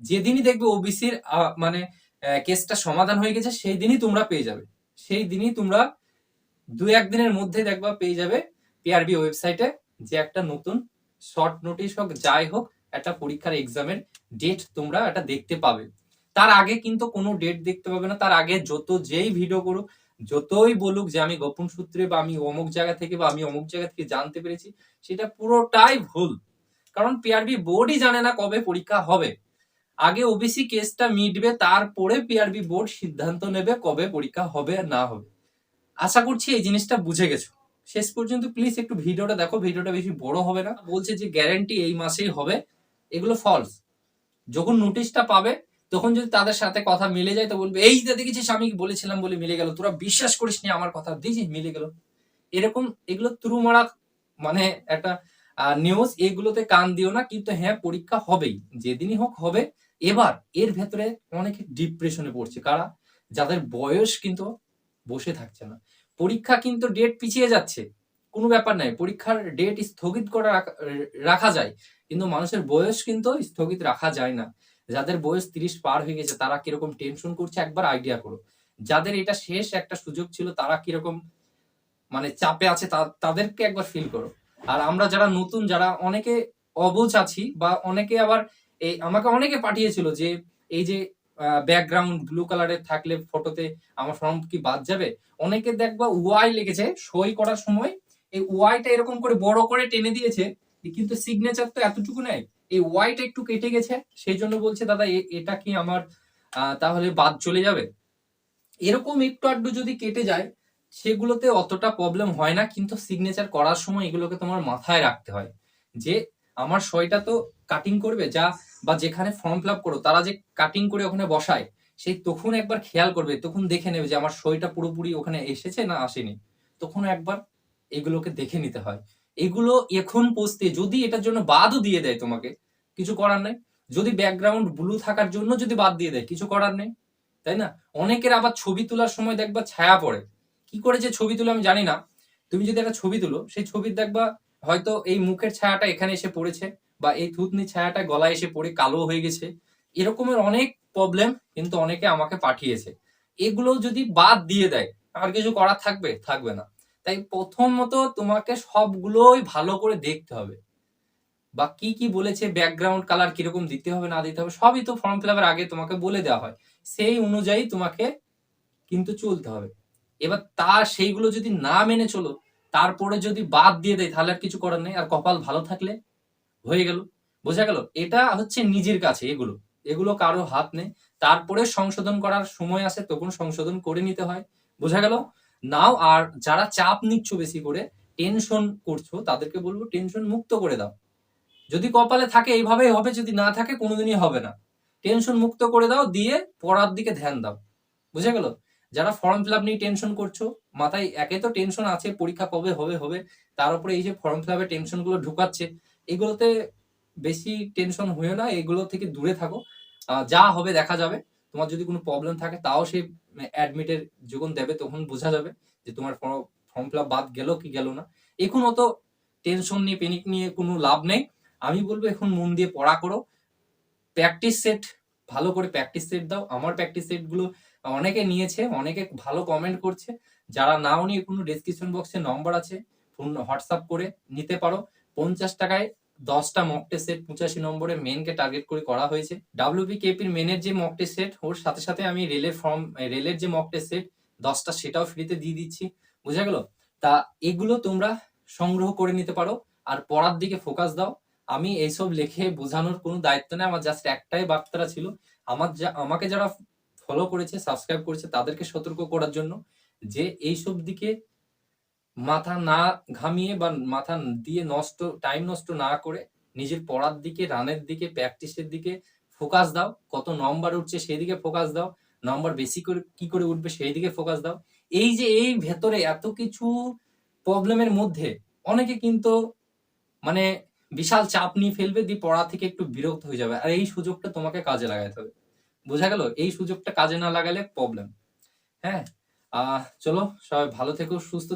যেদিনই দেখবে ওবিসির মানে কেসটা সমাধান হয়ে গেছে সেই দিনই তোমরা পেয়ে যাবে। সেই দিনই তোমরা দু একদিনের মধ্যে দেখবা পেয়ে যাবে পিআরবি ওয়েবসাইটে যে একটা নতুন শর্ট নোটিশ হোক, যাই হোক, একটা পরীক্ষার এক্সামের ডেট তোমরা এটা দেখতে পাবে। তার আগে কিন্তু কোনো ডেট দেখতে পাবে না। তার আগে যত যেই ভিডিও করুক, যতই বলুক যে আমি গোপন সূত্রে বা আমি অমুক জায়গা থেকে বা আমি অমুক জায়গা থেকে জানতে পেরেছি, সেটা পুরোটাই ভুল। কারণ পিআরবি বোর্ডই জানে না কবে পরীক্ষা হবে। আগে ওবিসি কেসটা মিটবে, তারপরে পিআরবি বোর্ড সিদ্ধান্ত নেবে কবে পরীক্ষা হবে না হবে। আশা করছি এই জিনিসটা বুঝে গেছো। শেষ পর্যন্ত প্লিজ একটু ভিডিওটা দেখো, ভিডিওটা বেশি বড় হবে না। বলছে যে গ্যারান্টি এই মাসেই হবে। এগুলো ফলস যখন নোটিশটা পাবে, তখন যদি তাদের সাথে কথা মিলে যায়, তো বলবে, এই যে দেখেছিস, আমি বলেছিলাম বলে মিলে গেল। তোরা বিশ্বাস করিস নি, আমার কথা দিয়েছিস, মিলে গেল। এরকম এগুলো তুরুমারা মানে একটা নিউজ এগুলোতে কান দিও না, কিন্তু হ্যাঁ পরীক্ষা হবেই। যেদিনই হোক হবে। এবার এর ভেতরে অনেকে ডিপ্রেশনে পড়ছে। কারা? যাদের বয়স কিন্তু বসে থাকছে না। পরীক্ষা কিন্তু ডেট পিছিয়ে যাচ্ছে। কোনো ব্যাপার নাই। পরীক্ষার ডেট স্থগিত করা রাখা- যায়। কিন্তু মানুষের বয়স কিন্তু স্থগিত রাখা যায় না। যাদের বয়স তিরিশ পার হয়ে গেছে, তারা কীরকম টেনশন করছে একবার আইডিয়া করো। যাদের এটা শেষ একটা সুযোগ ছিল, তারা কীরকম মানে চাপে আছে তাদেরকে একবার ফিল করো। আর আমরা যারা নতুন, যারা অনেকে অবুঝ আছি বা অনেকে আবার এই আমাকে অনেকে পাঠিয়েছিল যে, এই যে ব্যাকগ্রাউন্ড ব্লু কালারের থাকলে ফটোতে আমার ফর্ম কি বাদ যাবে? অনেকে দেখবা ওয়াই লিখেছে, সই করার সময় এই ওয়াইটা এরকম করে বড় করে টেনে দিয়েছে কিন্তু সিগনেচার তো এতটুকু নেই। এই ওয়াইটা একটু কেটে গেছে সেই জন্য বলছে, দাদা এটা কি আমার তাহলে বাদ চলে যাবে? এরকম একটু আধটু যদি কেটে যায়, সেগুলোতে অতটা প্রবলেম হয় না, কিন্তু সিগনেচার করার সময় এগুলোকে তোমার মাথায় রাখতে হয়। যে আমার সইটা তো কাটিং করবে, যা বা যেখানে ফর্ম ফিল আপ করো, তারা যে কাটিং করে ওখানে বসায়, সেই তখন একবার খেয়াল করবে, তখন দেখে নেবে যে আমার সইটা পুরোপুরি ওখানে এসেছে না আসেনি। তখন একবার এগুলোকে দেখে নিতে হয়। এগুলো এখন পোস্টে যদি এটার জন্য বাদও দিয়ে দেয় তোমাকে, কিছু করার নেই। যদি ব্যাকগ্রাউন্ড ব্লু থাকার জন্য যদি বাদ দিয়ে দেয়, কিছু করার নেই, তাই না? অনেকের আবার ছবি তোলার সময় দেখবা ছায়া পড়ে। কি করে যে ছবি তুলে আমি জানি না। তুমি যদি একটা ছবি তুলো, সেই ছবির দেখবা হয়তো এই মুখের ছায়াটা এখানে এসে পড়েছে বা এই থুতনি ছায়াটা গলায় এসে পড়ে কালো হয়ে গেছে। এরকমের অনেক প্রবলেম কিন্তু অনেকে আমাকে পাঠিয়েছে। এগুলো যদি বাদ দিয়ে দেয়, আর কিছু করার থাকবে? থাকবে না। তাই প্রথমত তোমাকে সবগুলোই ভালো করে দেখতে হবে। বা কি কি বলেছে ব্যাকগ্রাউন্ড কালার কীরকম দিতে হবে, না দিতে হবে, সবই তো ফর্ম ফিল আগে তোমাকে বলে দেওয়া হয়। সেই অনুযায়ী তোমাকে কিন্তু চলতে হবে। এবার তার সেইগুলো যদি না মেনে চলো তারপরে যদি বাদ দিয়ে দেয় তাহলে আর কিছু করার নেই। আর কপাল ভালো থাকলে হয়ে গেল। বোঝা গেল? এটা হচ্ছে নিজের কাছে এগুলো। এগুলো কারও হাত নেই। তারপরে সংশোধন করার সময় আসে, তখন সংশোধন করে নিতে হয়। বোঝা গেল? নাও, আর যারা চাপ নিচ্ছ বেশি করে, টেনশন করছ, তাদেরকে বলব টেনশন মুক্ত করে দাও। যদি কপালে থাকে, এইভাবেই হবে। যদি না থাকে, কোনোদিনই হবে না। টেনশন মুক্ত করে দাও, দিয়ে পড়ার দিকে ধ্যান দাও। বুঝে গেল? যারা ফর্ম ফিল আপ নিয়ে টেনশন করছ, মাথায় একে তো টেনশন আছে, পরীক্ষা কবে হবে হবে, তার উপরে এই যে ফর্ম ফিল আপের টেনশনগুলো ঢুকাচ্ছে, এগুলোতে বেশি টেনশন হয়েও না, এগুলো থেকে দূরে থাকো। যা হবে দেখা যাবে। তোমার যদি কোনো প্রবলেম থাকে, তাও সেই অ্যাডমিটের যখন দেবে, তখন বোঝা যাবে যে তোমার ফর্ম ফিল আপ বাদ গেল কি গেল না। এখন অত টেনশন নিয়ে পেনিক নিয়ে কোনো লাভ নেই। আমি বলব এখন মন দিয়ে পড়া করো। প্র্যাকটিস সেট ভালো করে প্র্যাকটিস সেট দাও। আমার প্র্যাকটিস সেটগুলো অনেকে নিয়েছে, অনেকে ভালো কমেন্ট করছে। যারা নাও নিয়ে কোনো ডেসক্রিপশন বক্সে নম্বর আছে ফোন হোয়াটসঅ্যাপ করে নিতে পারো। পঞ্চাশ টাকায় দশটা মক সেট পঁচাশি নম্বরে মেনকে টার্গেট করে করা হয়েছে। ডাব্লিউপি কেপির মেনের যে মক টেস্ট সেট ওর সাথে সাথে আমি রেলের ফর্ম রেলের যে মক টেস্ট সেট দশটা সেটাও ফ্রিতে দিয়ে দিচ্ছি। বুঝা গেল? তা এগুলো তোমরা সংগ্রহ করে নিতে পারো আর পড়ার দিকে ফোকাস দাও। আমি এইসব লিখে বোঝানোর কোনো দায়িত্ব নেই। আমার জাস্ট একটাই বার্তা ছিল। আমার যা, আমাকে যারা ফলো করেছে সাবস্ক্রাইব করেছে তাদেরকে সতর্ক করার জন্য যে এইসব দিকে মাথা না ঘামিয়ে বা মাথা দিয়ে নষ্ট টাইম নষ্ট না করে নিজের পড়ার দিকে, রানের দিকে প্র্যাকটিসের দিকে ফোকাস দাও। কত নম্বর উঠছে সেই দিকে ফোকাস দাও। নম্বর বেশি করে, কি করে উঠবে সেই দিকে ফোকাস দাও। এই যে এই ভেতরে এত কিছু প্রবলেমের মধ্যে অনেকে কিন্তু মানে বিশাল চাপ নিয়ে ফেলবে, দিয়ে পড়া থেকে একটু বিরক্ত হয়ে যাবে। আর এই সুযোগটা তোমাকে কাজে লাগাতে হবে। বোঝা গেল এই সুযোগটা কাজে না লাগালে প্রবলেম হ্যাঁ? চলো সবাই ভালো থেকো সুস্থ